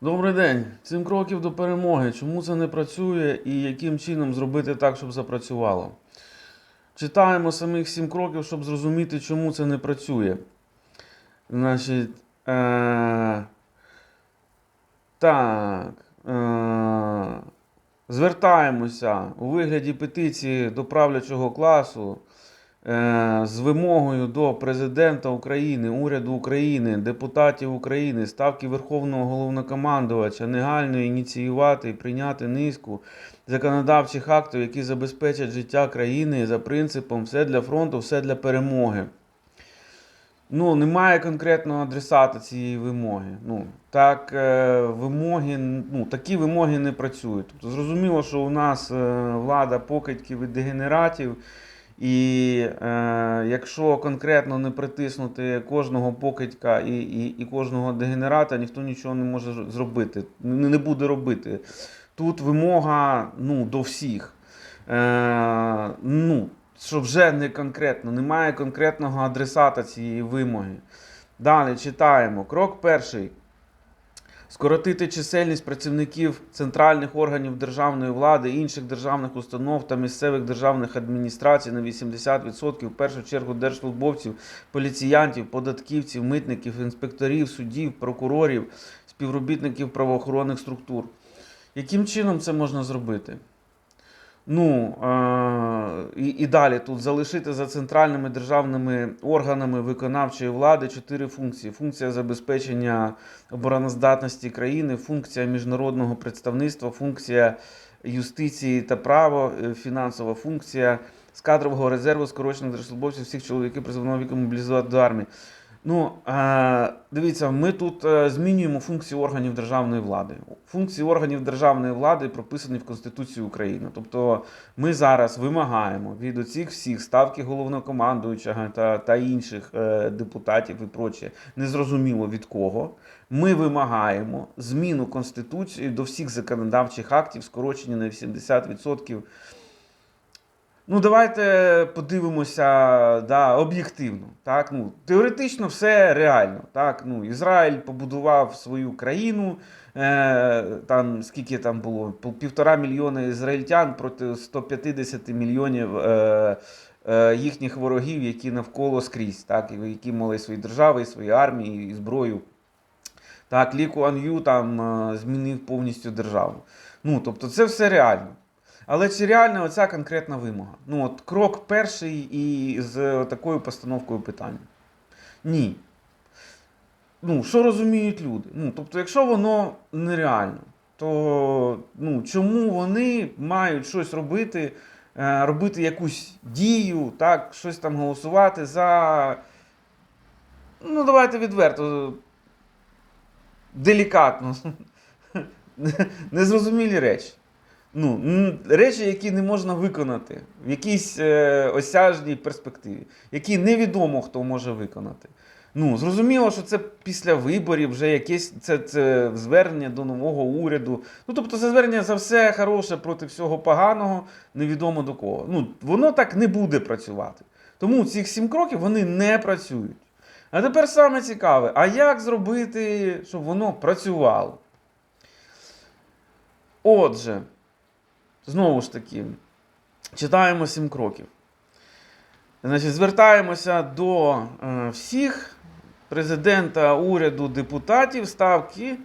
Добрий день. Сім кроків до перемоги. Чому це не працює і яким чином зробити так, щоб запрацювало? Читаємо самих сім кроків, щоб зрозуміти, чому це не працює. Значить, е- так. Е- звертаємося у вигляді петиції до правлячого класу з вимогою до президента України, уряду України, депутатів України, ставки Верховного головнокомандувача негайно ініціювати і прийняти низку законодавчих актів, які забезпечать життя країни за принципом все для фронту, все для перемоги. Ну, немає конкретного адресата цієї вимоги. Ну, так, е, вимоги, ну, такі вимоги не працюють. Тобто, зрозуміло, що у нас е, влада покидьків і дегенератів, і е, якщо конкретно не притиснути кожного покидька і, і, і кожного дегенерата, ніхто нічого не може зробити, не, не буде робити. Тут вимога ну, до всіх. Е, ну, що вже не конкретно, немає конкретного адресата цієї вимоги. Далі читаємо. Крок перший. Скоротити чисельність працівників центральних органів державної влади, інших державних установ та місцевих державних адміністрацій на 80%, в першу чергу держслужбовців, поліціянтів, податківців, митників, інспекторів, суддів, прокурорів, співробітників правоохоронних структур. Яким чином це можна зробити? Ну е- і, і далі тут залишити за центральними державними органами виконавчої влади чотири функції: функція забезпечення обороноздатності країни, функція міжнародного представництва, функція юстиції та право, е, фінансова функція з кадрового резерву скорочених держслужбовців всіх чоловіків призовного віку мобілізувати до армії. Ну, е, дивіться, ми тут е, змінюємо функції органів державної влади. Функції органів державної влади прописані в Конституції України. Тобто ми зараз вимагаємо від оцих всіх ставки головнокомандуючого та, та інших е, депутатів і проче, незрозуміло від кого. Ми вимагаємо зміну Конституції до всіх законодавчих актів, скорочені на 80%. Ну, давайте подивимося да, об'єктивно. Так? Ну, теоретично все реально. Так? Ну, Ізраїль побудував свою країну. Е, там, скільки там було? Півтора мільйона ізраїльтян проти 150 мільйонів е, е, їхніх ворогів, які навколо скрізь, так? які мали свої держави, свої армії, і зброю. Так, Лі Куан Ю там е, змінив повністю державу. Ну, тобто це все реально. Але чи реальна оця конкретна вимога? Ну, от крок перший і з такою постановкою питання. Ні. Ну, що розуміють люди? Ну, тобто, якщо воно нереально, то ну, чому вони мають щось робити, е, робити якусь дію, так, щось там голосувати за. Ну, давайте відверто. Делікатно. Незрозумілі речі. Ну, речі, які не можна виконати в якійсь е, осяжній перспективі, які невідомо хто може виконати. Ну, зрозуміло, що це після виборів вже якесь це, це звернення до нового уряду. Ну, тобто, це звернення за все хороше проти всього поганого, невідомо до кого. Ну, воно так не буде працювати. Тому ці сім кроків вони не працюють. А тепер саме цікаве, а як зробити, щоб воно працювало? Отже, знову ж таки, читаємо сім кроків. Значить, звертаємося до е, всіх президента, уряду, депутатів ставки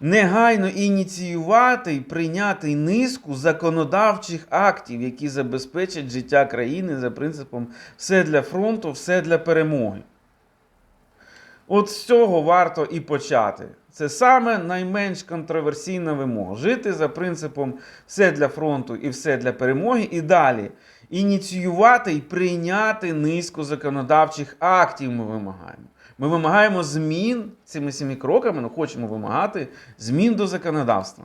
негайно ініціювати і прийняти низку законодавчих актів, які забезпечать життя країни за принципом все для фронту, все для перемоги. От з цього варто і почати. Це саме найменш контроверсійна вимога. Жити за принципом все для фронту і все для перемоги. І далі ініціювати і прийняти низку законодавчих актів ми вимагаємо. Ми вимагаємо змін цими семи кроками, ну хочемо вимагати змін до законодавства.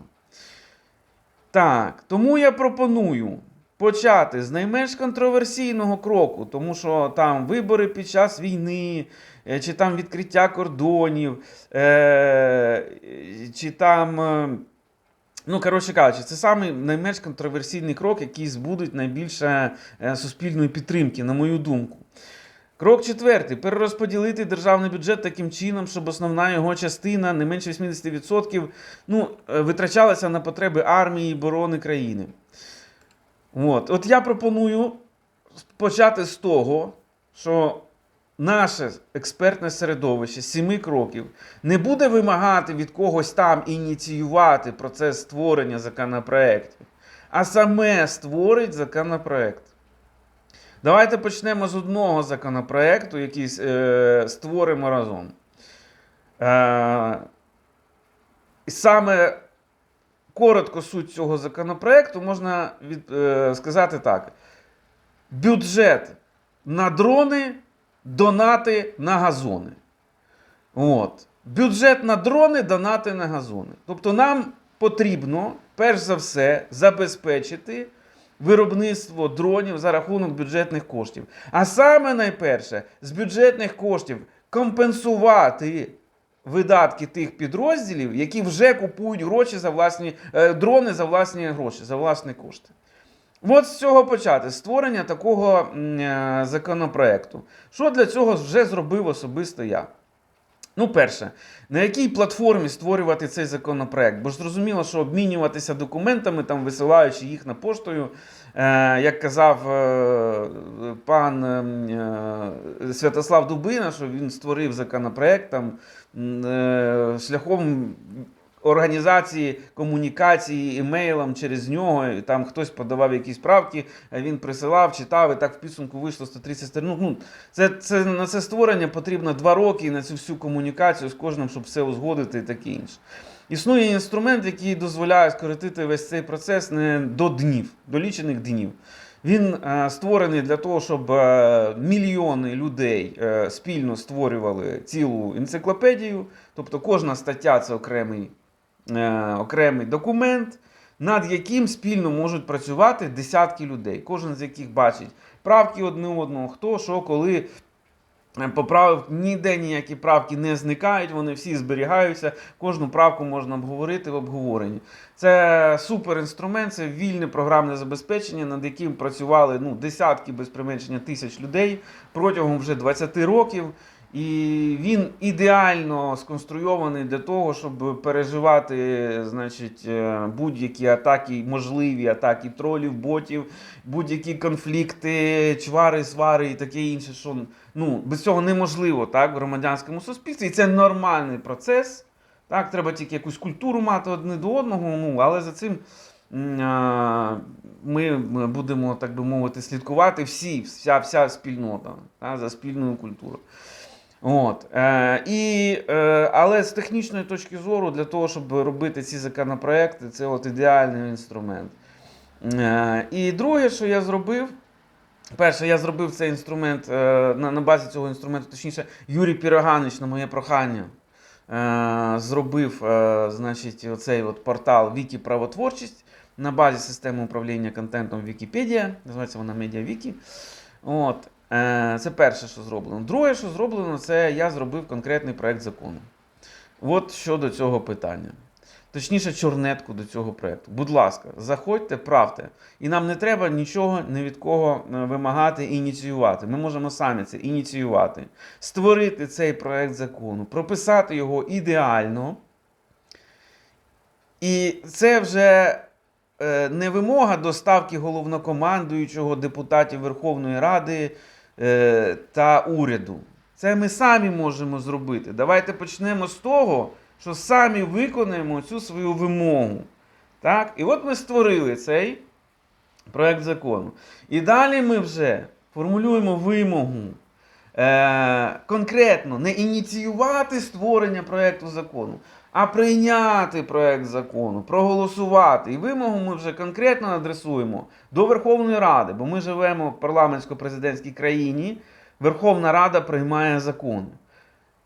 Так, тому я пропоную почати з найменш контроверсійного кроку, тому що там вибори під час війни, е, чи там відкриття кордонів, е, чи там. е, Ну, коротше кажучи, це самий найменш контроверсійний крок, який збудить найбільше суспільної підтримки, на мою думку. Крок четвертий. Перерозподілити державний бюджет таким чином, щоб основна його частина, не менше 80%, ну, витрачалася на потреби армії і оборони країни. От. От я пропоную почати з того, що наше експертне середовище з семи кроків не буде вимагати від когось там ініціювати процес створення законопроєктів, а саме створить законопроєкт. Давайте почнемо з одного законопроєкту, який е, створимо разом. Е, саме коротко суть цього законопроекту можна від, е, сказати так: бюджет на дрони, донати на газони. От. Бюджет на дрони, донати на газони. Тобто нам потрібно, перш за все, забезпечити виробництво дронів за рахунок бюджетних коштів. А саме найперше, з бюджетних коштів компенсувати видатки тих підрозділів, які вже купують гроші за власні е, дрони за власні гроші, за власні кошти. От з цього почати створення такого е, законопроекту. Що для цього вже зробив особисто я? Ну, перше, на якій платформі створювати цей законопроект? Бо ж зрозуміло, що обмінюватися документами, там, висилаючи їх на поштою, як казав е, пан е, Святослав Дубина, що він створив законопроект там, е, шляхом організації комунікації емейлом через нього, і там хтось подавав якісь правки, він присилав, читав, і так в підсумку вийшло 130 сторін. Ну, це, це, на це створення потрібно два роки на цю всю комунікацію з кожним, щоб все узгодити і таке інше. Існує інструмент, який дозволяє скоротити весь цей процес не до днів, до лічених днів. Він е, створений для того, щоб е, мільйони людей е, спільно створювали цілу енциклопедію. Тобто кожна стаття це окремий, окремий документ, над яким спільно можуть працювати десятки людей, кожен з яких бачить правки одне одного, хто що, коли. Поправив ніде ніякі правки не зникають, вони всі зберігаються. Кожну правку можна обговорити в обговоренні. Це супер інструмент, це вільне програмне забезпечення, над яким працювали ну, десятки без применшення тисяч людей протягом вже 20 років. І він ідеально сконструйований для того, щоб переживати значить, е, будь-які атаки, можливі атаки тролів, ботів, будь-які конфлікти, чвари, свари і таке інше, що ну, без цього неможливо так, в громадянському суспільстві. І це нормальний процес. Так, треба тільки якусь культуру мати одне до одного, ну, але за цим ми будемо, так би мовити, слідкувати всі, вся, вся спільнота так, за спільною культурою. От, е, і, е, але з технічної точки зору, для того, щоб робити ці законопроекти, це от ідеальний інструмент. Е, і друге, що я зробив, перше, я зробив цей інструмент е, на, на базі цього інструменту, точніше, Юрій Піроганич на моє прохання е, зробив е, значить, оцей от портал Вікі Правотворчість на базі системи управління контентом Вікіпедія. Називається вона MediaWiki. От. Е, Це перше, що зроблено. Друге, що зроблено, це я зробив конкретний проект закону. От щодо цього питання. Точніше, чорнетку до цього проекту. Будь ласка, заходьте, правте. І нам не треба нічого ні від кого е, вимагати і ініціювати. Ми можемо самі це ініціювати, створити цей проект закону, прописати його ідеально. І це вже е, не вимога до ставки головнокомандуючого депутатів Верховної Ради та уряду. Це ми самі можемо зробити. Давайте почнемо з того, що самі виконаємо цю свою вимогу. Так? І от ми створили цей проект закону. І далі ми вже формулюємо вимогу. Е, конкретно не ініціювати створення проекту закону, а прийняти проект закону, проголосувати. І вимогу ми вже конкретно адресуємо до Верховної Ради, бо ми живемо в парламентсько-президентській країні. Верховна Рада приймає закони.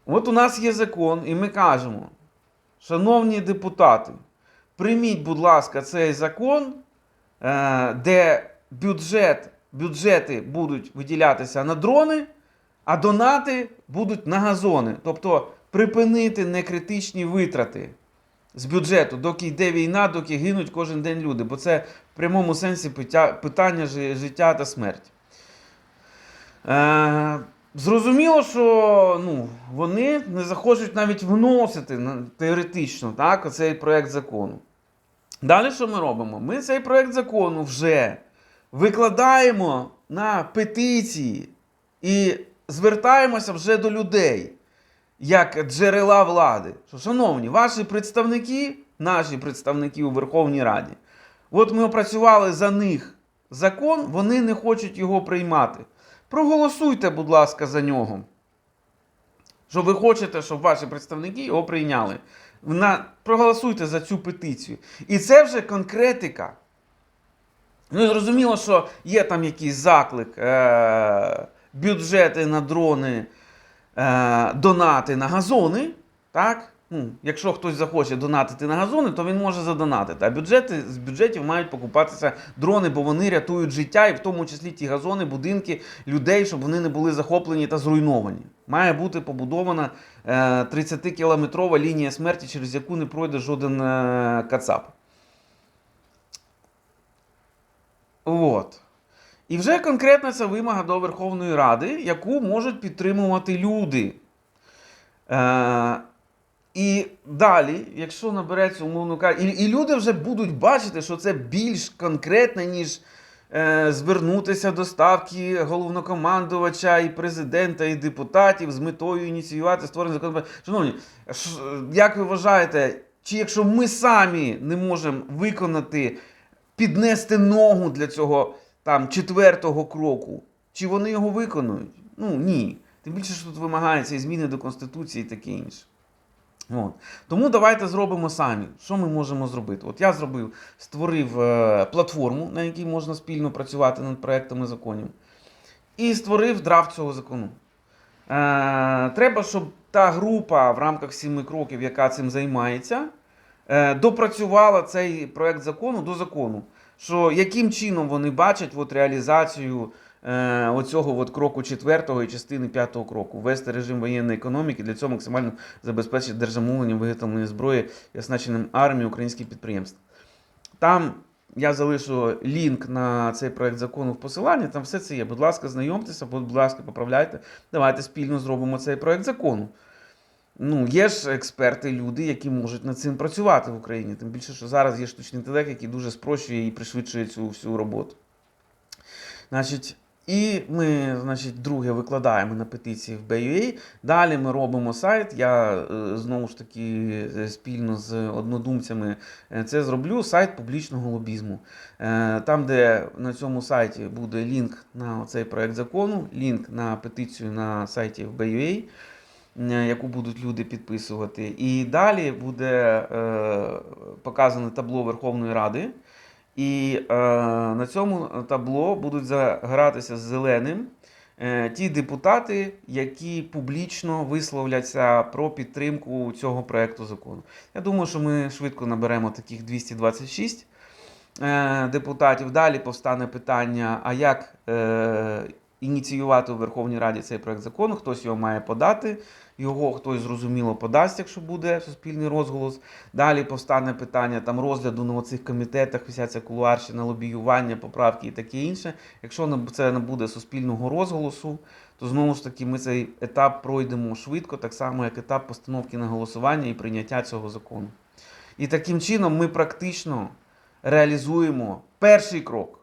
От у нас є закон, і ми кажемо, шановні депутати, прийміть, будь ласка, цей закон, е, де бюджет, бюджети будуть виділятися на дрони, а донати будуть на газони. Тобто припинити некритичні витрати з бюджету, доки йде війна, доки гинуть кожен день люди. Бо це в прямому сенсі питання життя та смерті. Е, Зрозуміло, що ну, вони не захочуть навіть вносити теоретично так, цей проєкт закону. Далі що ми робимо? Ми цей проєкт закону вже викладаємо на петиції і звертаємося вже до людей як джерела влади. Що, шановні, ваші представники, наші представники у Верховній Раді, от ми опрацювали за них закон, вони не хочуть його приймати. Проголосуйте, будь ласка, за нього. Що ви хочете, щоб ваші представники його прийняли. На, проголосуйте за цю петицію. І це вже конкретика. Ну зрозуміло, що є там якийсь заклик, е- бюджети на дрони, е- донати на газони. Так? Ну, якщо хтось захоче донатити на газони, то він може задонатити. А бюджети, з бюджетів мають покупатися дрони, бо вони рятують життя, і в тому числі ті газони, будинки людей, щоб вони не були захоплені та зруйновані. Має бути побудована е, 30-кілометрова лінія смерті, через яку не пройде жоден е, кацап. От. І вже конкретна ця вимога до Верховної Ради, яку можуть підтримувати люди. Е, і далі, якщо набереться, умовно кажучи, і, і люди вже будуть бачити, що це більш конкретне, ніж е, звернутися до ставки головнокомандувача і президента, і депутатів з метою ініціювати створення закону. Шановні, як ви вважаєте, чи якщо ми самі не можемо виконати, піднести ногу для цього там четвертого кроку, чи вони його виконують? Ну ні. Тим більше, що тут вимагається і зміни до Конституції і таке інше. От. Тому давайте зробимо самі. Що ми можемо зробити? От я зробив, створив е, платформу, на якій можна спільно працювати над проектами законів, і створив драфт цього закону. Е, треба, щоб та група в рамках сіми кроків, яка цим займається, е, допрацювала цей проект закону до закону. Що яким чином вони бачать от, реалізацію е, оцього от кроку четвертого і частини п'ятого кроку, ввести режим воєнної економіки, для цього максимально забезпечити держзамовлення виготовлення зброї і оснащенням армії українських підприємств. Там я залишу лінк на цей проект закону в посиланні, там все це є. Будь ласка, знайомтеся, будь ласка, поправляйте. Давайте спільно зробимо цей проект закону. Ну, є ж експерти, люди, які можуть над цим працювати в Україні. Тим більше, що зараз є штучний інтелект, який дуже спрощує і пришвидшує цю всю роботу. Значить, і ми, значить, друге викладаємо на петиції в BUA. Далі ми робимо сайт. Я е, знову ж таки е, спільно з однодумцями е, це зроблю. Сайт публічного лобізму. Там, де на цьому сайті буде лінк на цей проект закону, лінк на петицію на сайті в BUA, яку будуть люди підписувати. І далі буде е, показане табло Верховної Ради. І е, на цьому табло будуть загратися з зеленим е, ті депутати, які публічно висловляться про підтримку цього проекту закону. Я думаю, що ми швидко наберемо таких 226 е, депутатів. Далі повстане питання: а як е, ініціювати у Верховній Раді цей проект закону? Хтось його має подати. Його хтось зрозуміло подасть, якщо буде суспільний розголос. Далі повстане питання там розгляду на оцих комітетах, вся ця кулуарщина, лобіювання, поправки і таке інше. Якщо це не буде суспільного розголосу, то знову ж таки ми цей етап пройдемо швидко, так само як етап постановки на голосування і прийняття цього закону. І таким чином ми практично реалізуємо перший крок.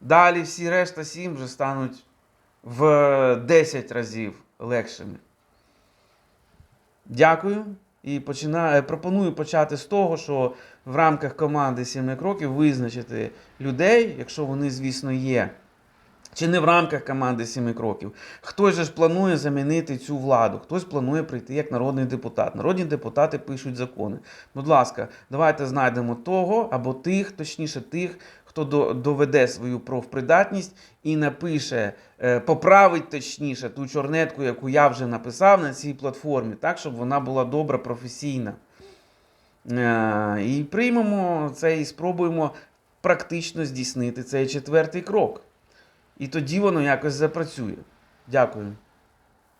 Далі всі решта сім вже стануть в 10 разів легшими. Дякую. І починаю, пропоную почати з того, що в рамках команди «Сіми кроків визначити людей, якщо вони, звісно, є. Чи не в рамках команди «Сіми кроків. Хтось же ж планує замінити цю владу, хтось планує прийти як народний депутат. Народні депутати пишуть закони. Будь ласка, давайте знайдемо того або тих, точніше тих, хто доведе свою профпридатність і напише, е, поправить точніше ту чорнетку, яку я вже написав на цій платформі, так, щоб вона була добра, професійна. Е, І приймемо це і спробуємо практично здійснити цей четвертий крок. І тоді воно якось запрацює. Дякую.